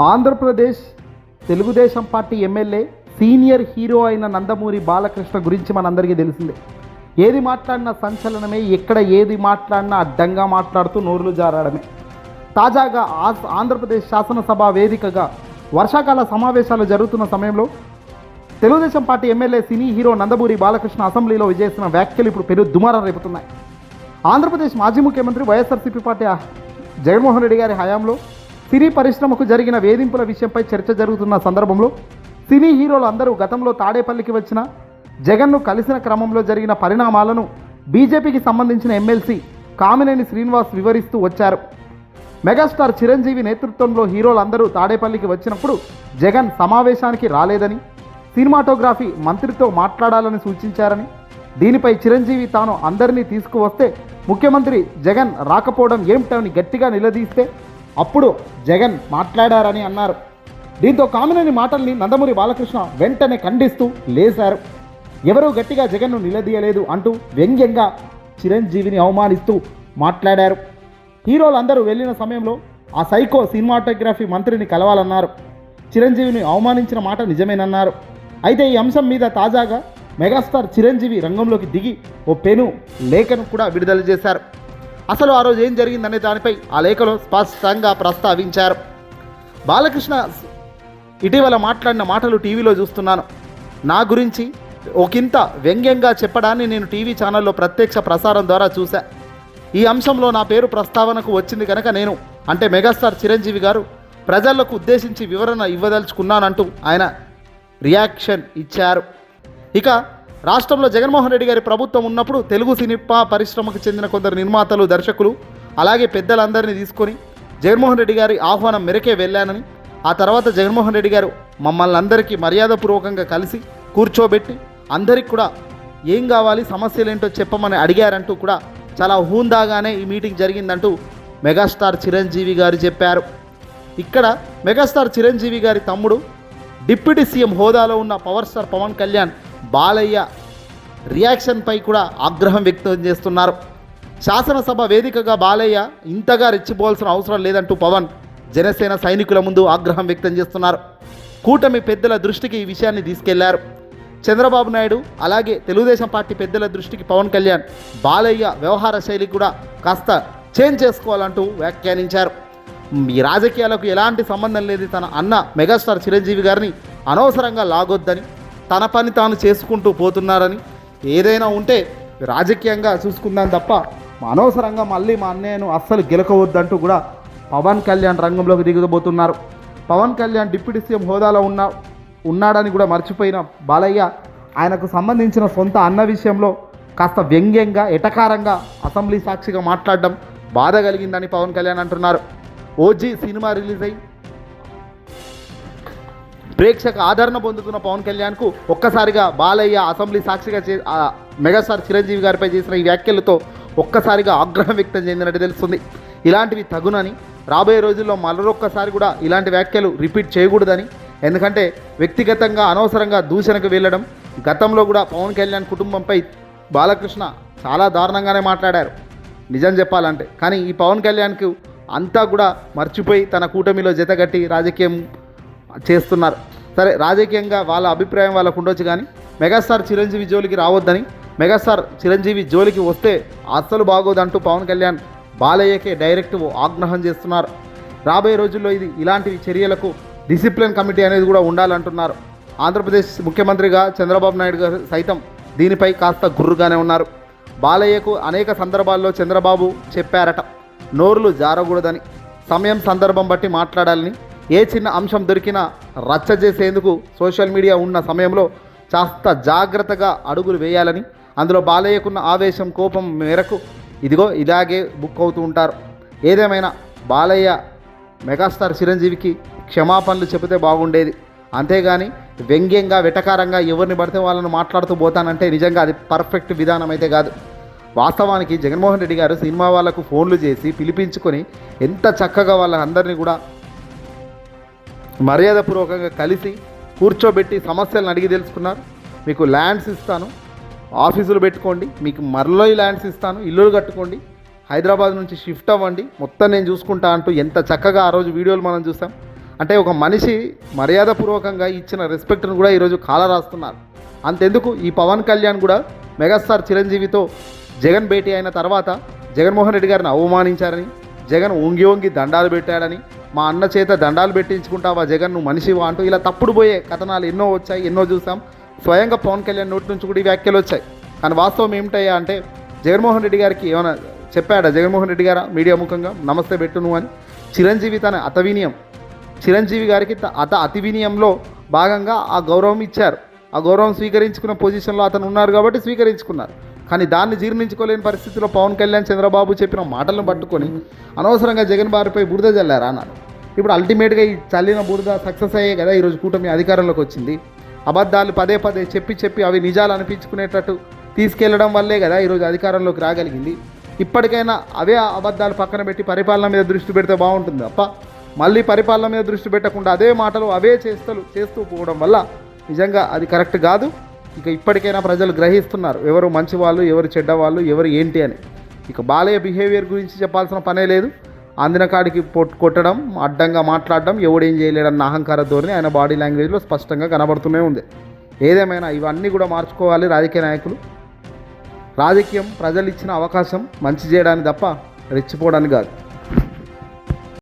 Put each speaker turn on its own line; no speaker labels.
Andhra Pradesh Telugu Desam party MLA senior hero అయిన నందమూరి బాలకృష్ణ గురించి మనందరికీ తెలిసిందే. ఏది మాట్లాడినా సంచలనమే ఎక్కడ ఏది మాట్లాడినా అడ్డంగా మాట్లాడుతూ నోరులు జారడమే. తాజాగా ఆ- ఆంధ్రప్రదేశ్ శాసనసభ వేదికగా వర్షాకాల సమావేశాలు జరుగుతున్న సమయంలో Telugu Desam party MLA cine hero Nandamuri Balakrishna అసెంబ్లీలో చేసిన వ్యాఖ్యలు ఇప్పుడు పెను దుమారం రేపుతున్నాయి ఆంధ్రప్రదేశ్ మాజీ ముఖ్యమంత్రి వైఎస్ఆర్సీపీ పార్టీ జగన్మోహన్ రెడ్డి గారి హయాంలో సినీ పరిశ్రమకు జరిగిన వేధింపుల విషయంపై చర్చ జరుగుతున్న సందర్భంలో సినీ హీరోలు అందరూ గతంలో తాడేపల్లికి వచ్చిన జగన్ను కలిసిన క్రమంలో జరిగిన పరిణామాలను బీజేపీకి సంబంధించిన ఎమ్మెల్సీ కామినేని శ్రీనివాస్ వివరిస్తూ వచ్చారు. మెగాస్టార్ చిరంజీవి నేతృత్వంలో హీరోలందరూ తాడేపల్లికి వచ్చినప్పుడు జగన్ సమావేశానికి రాలేదని సినిమాటోగ్రఫీ మంత్రితో మాట్లాడాలని సూచించారని దీనిపై చిరంజీవి తాను అందరినీ తీసుకువస్తే ముఖ్యమంత్రి జగన్ రాకపోవడం ఏమిటని గట్టిగా నిలదీస్తే అప్పుడు జగన్ మాట్లాడారని అన్నారు. దీంతో కామినేని మాటల్ని నందమూరి బాలకృష్ణ వెంటనే ఖండిస్తూ లేశారు. ఎవరూ గట్టిగా జగన్ను నిలదీయలేదు అంటూ వ్యంగ్యంగా చిరంజీవిని అవమానిస్తూ మాట్లాడారు. హీరోలందరూ వెళ్ళిన సమయంలో ఆ సైకో సినిమాటోగ్రఫీ మంత్రిని కలవాలన్నారు. చిరంజీవిని అవమానించిన మాట నిజమేనన్నారు. అయితే ఈ అంశం మీద తాజాగా మెగాస్టార్ చిరంజీవి రంగంలోకి దిగి ఓ పెను లేఖను కూడా విడుదల చేశారు. అసలు ఆ రోజు ఏం జరిగిందనే దానిపై ఆ లేఖలో స్పష్టంగా ప్రస్తావించారు. బాలకృష్ణ ఇటీవల మాట్లాడిన మాటలు టీవీలో చూస్తున్నాను. నా గురించి ఒకంత వ్యంగ్యంగా చెప్పడాన్ని నేను టీవీ ఛానల్లో ప్రత్యక్ష ప్రసారం ద్వారా చూశా. ఈ అంశంలో నా పేరు ప్రస్తావనకు వచ్చింది కనుక నేను అంటే మెగాస్టార్ చిరంజీవి గారు ప్రజలకు ఉద్దేశించి వివరణ ఇవ్వదలుచుకున్నానంటూ ఆయన రియాక్షన్ ఇచ్చారు. ఇక రాష్ట్రంలో జగన్మోహన్ రెడ్డి గారి ప్రభుత్వం ఉన్నప్పుడు తెలుగు సినిమా పరిశ్రమకు చెందిన కొందరు నిర్మాతలు దర్శకులు అలాగే పెద్దలందరినీ తీసుకొని జగన్మోహన్ రెడ్డి గారి ఆహ్వానం మేరకే వెళ్ళానని ఆ తర్వాత జగన్మోహన్ రెడ్డి గారు మమ్మల్ని అందరికీ మర్యాదపూర్వకంగా కలిసి కూర్చోబెట్టి అందరికి కూడా ఏం కావాలి సమస్యలు ఏంటో చెప్పమని అడిగారంటూ కూడా చాలా హూందాగానే ఈ మీటింగ్ జరిగిందంటూ మెగాస్టార్ చిరంజీవి గారు చెప్పారు. ఇక్కడ మెగాస్టార్ చిరంజీవి గారి తమ్ముడు డిప్యూటీ సీఎం హోదాలో ఉన్న పవర్ స్టార్ పవన్ కళ్యాణ్ బాలయ్య రియాక్షన్పై కూడా ఆగ్రహం వ్యక్తం చేస్తున్నారు. శాసనసభ వేదికగా బాలయ్య ఇంతగా రెచ్చిపోవాల్సిన అవసరం లేదంటూ పవన్ జనసేన సైనికుల ముందు ఆగ్రహం వ్యక్తం చేస్తున్నారు. కూటమి పెద్దల దృష్టికి ఈ విషయాన్ని తీసుకెళ్ళారు. చంద్రబాబు నాయుడు అలాగే తెలుగుదేశం పార్టీ పెద్దల దృష్టికి పవన్ కళ్యాణ్ బాలయ్య వ్యవహార శైలి కూడా కాస్త చేంజ్ చేసుకోవాలంటూ వ్యాఖ్యానించారు. ఈ రాజకీయాలకు ఎలాంటి సంబంధం లేదు తన అన్న మెగాస్టార్ చిరంజీవి గారిని అనవసరంగా లాగొద్దని తన పని తాను చేసుకుంటూ పోతున్నారని ఏదైనా ఉంటే రాజకీయంగా చూసుకుందాం తప్ప అనవసరంగా మళ్ళీ మా అన్నయ్యను అస్సలు గెలకవద్దంటూ కూడా పవన్ కళ్యాణ్ రంగంలోకి దిగబోతున్నారు. పవన్ కళ్యాణ్ డిప్యూటీ సీఎం హోదాలో ఉన్న ఉన్నాడని కూడా మర్చిపోయిన బాలయ్య ఆయనకు సంబంధించిన సొంత అన్న విషయంలో కాస్త వ్యంగ్యంగా ఎటకారంగా అసెంబ్లీ సాక్షిగా మాట్లాడడం బాధ కలిగిందని పవన్ కళ్యాణ్ అంటున్నారు. ఓజీ సినిమా రిలీజ్ అయ్యి ప్రేక్షక ఆదరణ పొందుతున్న పవన్ కళ్యాణ్కు ఒక్కసారిగా బాలయ్య అసెంబ్లీ సాక్షిగా చే మెగాస్టార్ చిరంజీవి గారిపై చేసిన ఈ వ్యాఖ్యలతో ఒక్కసారిగా ఆగ్రహం వ్యక్తం చెందినట్టు తెలుస్తుంది. ఇలాంటివి తగునని రాబోయే రోజుల్లో మరొక్కసారి కూడా ఇలాంటి వ్యాఖ్యలు రిపీట్ చేయకూడదని ఎందుకంటే వ్యక్తిగతంగా అనవసరంగా దూషణకు వెళ్ళడం గతంలో కూడా పవన్ కళ్యాణ్ కుటుంబంపై బాలకృష్ణ చాలా దారుణంగానే మాట్లాడారు. నిజం చెప్పాలంటే. కానీ ఈ పవన్ కళ్యాణ్కు అంతా కూడా మర్చిపోయి తన కూటమిలో జతగట్టి రాజకీయం చేస్తున్నారు. సరే రాజకీయంగా వాళ్ళ అభిప్రాయం వాళ్ళకు ఉండొచ్చు కానీ మెగాస్టార్ చిరంజీవి జోలికి రావద్దని మెగాస్టార్ చిరంజీవి జోలికి వస్తే అస్సలు బాగోదంటూ పవన్ కళ్యాణ్ బాలయ్యకే డైరెక్ట్ ఆగ్రహం చేస్తున్నారు. రాబోయే రోజుల్లో ఇది ఇలాంటి చర్యలకు డిసిప్లిన్ కమిటీ అనేది కూడా ఉండాలంటున్నారు. ఆంధ్రప్రదేశ్ ముఖ్యమంత్రిగా చంద్రబాబు నాయుడు గారు సైతం దీనిపై కాస్త గుర్రుగానే ఉన్నారు. బాలయ్యకు అనేక సందర్భాల్లో చంద్రబాబు చెప్పారట నోరులు జారకూడదని. సమయం సందర్భం బట్టి మాట్లాడాలని ఏ చిన్న అంశం దొరికినా రచ్చ చేసేందుకు సోషల్ మీడియా ఉన్న సమయంలో కాస్త జాగ్రత్తగా అడుగులు వేయాలని అందులో బాలయ్యకున్న ఆవేశం కోపం మేరకు ఇదిగో ఇలాగే బుక్ అవుతూ ఉంటారు. ఏదేమైనా బాలయ్య మెగాస్టార్ చిరంజీవికి క్షమాపణలు చెబితే బాగుండేది. అంతేగాని వ్యంగ్యంగా వెటకారంగా ఎవరిని పడితే వాళ్ళని మాట్లాడుతూ పోతానంటే నిజంగా అది పర్ఫెక్ట్ విధానం అయితే కాదు. వాస్తవానికి జగన్మోహన్ రెడ్డి గారు సినిమా వాళ్ళకు ఫోన్లు చేసి పిలిపించుకొని ఎంత చక్కగా వాళ్ళందరినీ కూడా మర్యాదపూర్వకంగా కలిసి కూర్చోబెట్టి సమస్యలను అడిగి తెలుసుకున్నారు. మీకు ల్యాండ్స్ ఇస్తాను. ఆఫీసులు పెట్టుకోండి. మీకు మరలో ఈ ల్యాండ్స్ ఇస్తాను. ఇల్లులు కట్టుకోండి. హైదరాబాద్ నుంచి షిఫ్ట్ అవ్వండి. మొత్తం నేను చూసుకుంటా అంటూ ఎంత చక్కగా ఆ రోజు వీడియోలు మనం చూసాం. అంటే ఒక మనిషి మర్యాదపూర్వకంగా ఇచ్చిన రెస్పెక్ట్ను కూడా ఈరోజు కాల రాస్తున్నారు. అంతెందుకు? ఈ పవన్ కళ్యాణ్ కూడా మెగాస్టార్ చిరంజీవితో జగన్ భేటీ అయిన తర్వాత జగన్మోహన్ రెడ్డి గారిని అవమానించారని జగన్ ఒంగి ఒంగి దండాలు పెట్టాడని మా అన్న చేత దండాలు పెట్టించుకుంటావా జగన్ నువ్వు మనిషివా అంటూ ఇలా తప్పుడు పోయే కథనాలు ఎన్నో వచ్చాయి ఎన్నో చూసాం. స్వయంగా పవన్ కళ్యాణ్ నోటి నుంచి కూడా ఈ వ్యాఖ్యలు వచ్చాయి. కానీ వాస్తవం ఏమిటయ్యా అంటే జగన్మోహన్ రెడ్డి గారికి ఏమైనా చెప్పాడా? జగన్మోహన్ రెడ్డి గారా? మీడియా ముఖంగా నమస్తే పెట్టు నువ్వు అని. చిరంజీవి తన అతవినియం చిరంజీవి గారికి త- అత అతి వినియంలో భాగంగా ఆ గౌరవం ఇచ్చారు. ఆ గౌరవం స్వీకరించుకున్న పొజిషన్లో అతను ఉన్నారు కాబట్టి స్వీకరించుకున్నారు. కానీ దాన్ని జీర్ణించుకోలేని పరిస్థితిలో పవన్ కళ్యాణ్ చంద్రబాబు చెప్పిన మాటలను పట్టుకొని అనవసరంగా జగన్ బారిపై బురద చల్లారా అన్నారు. ఇప్పుడు అల్టిమేట్గా ఈ చల్లిన బురద సక్సెస్ అయ్యే కదా ఈరోజు కూటమి అధికారంలోకి వచ్చింది. అబద్ధాలు పదే పదే చెప్పి చెప్పి అవి నిజాలు అనిపించుకునేటట్టు తీసుకెళ్ళడం వల్లే కదా ఈరోజు అధికారంలోకి రాగలిగింది. ఇప్పటికైనా అవే అబద్ధాలు పక్కన పెట్టి పరిపాలన మీద దృష్టి పెడితే బాగుంటుంది తప్ప మళ్ళీ పరిపాలన మీద దృష్టి పెట్టకుండా అదే మాటలు అవే చేస్తలు చేస్తూ పోవడం వల్ల నిజంగా అది కరెక్ట్ కాదు. ఇక ఇప్పటికైనా ప్రజలు గ్రహిస్తున్నారు ఎవరు మంచి వాళ్ళు ఎవరు చెడ్డవాళ్ళు ఎవరు ఏంటి అని. ఇక బాలయ్య బిహేవియర్ గురించి చెప్పాల్సిన పనే లేదు. అందిన కాడికి పొట్ కొట్టడం అడ్డంగా మాట్లాడడం ఎవడేం చేయలేడన్న అహంకార ధోరణి ఆయన బాడీ లాంగ్వేజ్లో స్పష్టంగా కనబడుతూనే ఉంది. ఏదేమైనా ఇవన్నీ కూడా మార్చుకోవాలి రాజకీయ నాయకులు. రాజకీయం ప్రజలు ఇచ్చిన అవకాశం మంచి చేయడానికి తప్ప రెచ్చిపోవడానికి కాదు.